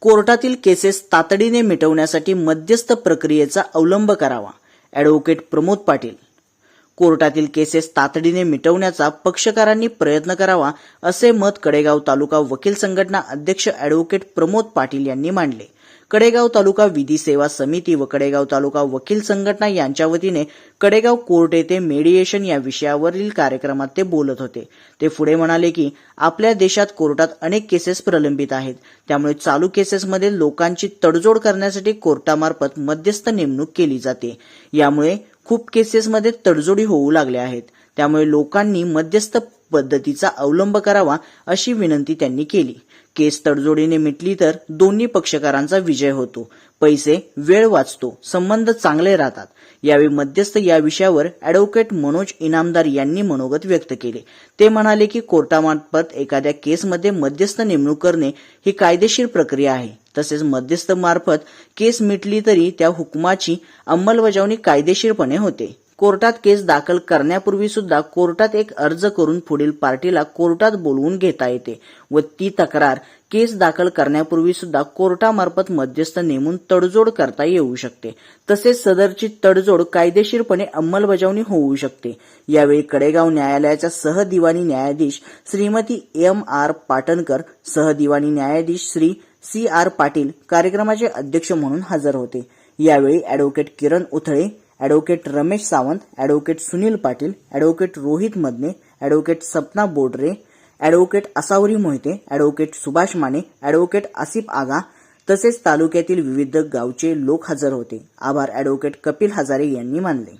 कोर्टातील cases तातडीने मिटवण्यासाठी मध्यस्थ प्रक्रियेचा अवलंब करावा. ॲडव्होकेट प्रमोद पाटील. कोर्टातील केसेस तातडीने मिटवण्याचा पक्षकारांनी प्रयत्न करावा असे मत कडेगाव तालुका वकील संघटना अध्यक्ष ॲडव्होकेट प्रमोद पाटील यांनी मांडले. कडेगाव तालुका विधी सेवा समिती व कडेगाव तालुका वकील संघटना यांच्या वतीने कडेगाव कोर्ट येथे मेडिएशन या विषयावरील कार्यक्रमात ते बोलत होते. ते पुढे म्हणाले की आपल्या देशात कोर्टात अनेक केसेस प्रलंबित आहेत. त्यामुळे चालू केसेसमध्ये लोकांची तडजोड करण्यासाठी कोर्टामार्फत मध्यस्थ नेमणूक केली जाते. यामुळे खूप केसेसमध्ये तडजोडी होऊ लागल्या आहेत. त्यामुळे लोकांनी मध्यस्थ पद्धतीचा अवलंब करावा अशी विनंती त्यांनी केली. केस तडजोडीने मिटली तर दोन्ही पक्षकारांचा विजय होतो. पैसे वेळ वाचतो संबंध चांगले राहतात. यावेळी मध्यस्थ या विषयावर अॅडव्होकेट मनोज इनामदार यांनी मनोगत व्यक्त केले. ते म्हणाले की कोर्टामार्फत एखाद्या केसमध्ये मध्यस्थ नेमणूक करणे ही कायदेशीर प्रक्रिया आहे. तसेच मध्यस्थ मार्फत केस मिटली तरी त्या हुकुमाची अंमलबजावणी कायदेशीरपणे होते. कोर्टात केस दाखल करण्यापूर्वी सुद्धा कोर्टात एक अर्ज करून पुढील पार्टीला कोर्टात बोलवून घेता येते व ती तक्रार केस दाखल करण्यापूर्वी सुद्धा कोर्टामार्फत मध्यस्थ नेमून तडजोड करता येऊ शकते. तसेच सदरची तडजोड कायदेशीरपणे अंमलबजावणी होऊ शकते. यावेळी कडेगाव न्यायालयाच्या सहदिवाणी न्यायाधीश श्रीमती एम आर पाटणकर सहदिवाणी न्यायाधीश श्री सी आर पाटील कार्यक्रमाचे अध्यक्ष म्हणून हजर होते. यावेळी advocate Kiran Uthale advocate Ramesh Sawant advocate Sunil Patil advocate Rohit Madane advocate Sapna Bodare advocate Asawari Mohite advocate Subhash Mane advocate Asif Aga तसेच तालुक्यातील विविध गावचे लोक हजर होते. आभार ॲडव्होकेट कपिल हजारे यांनी मानले.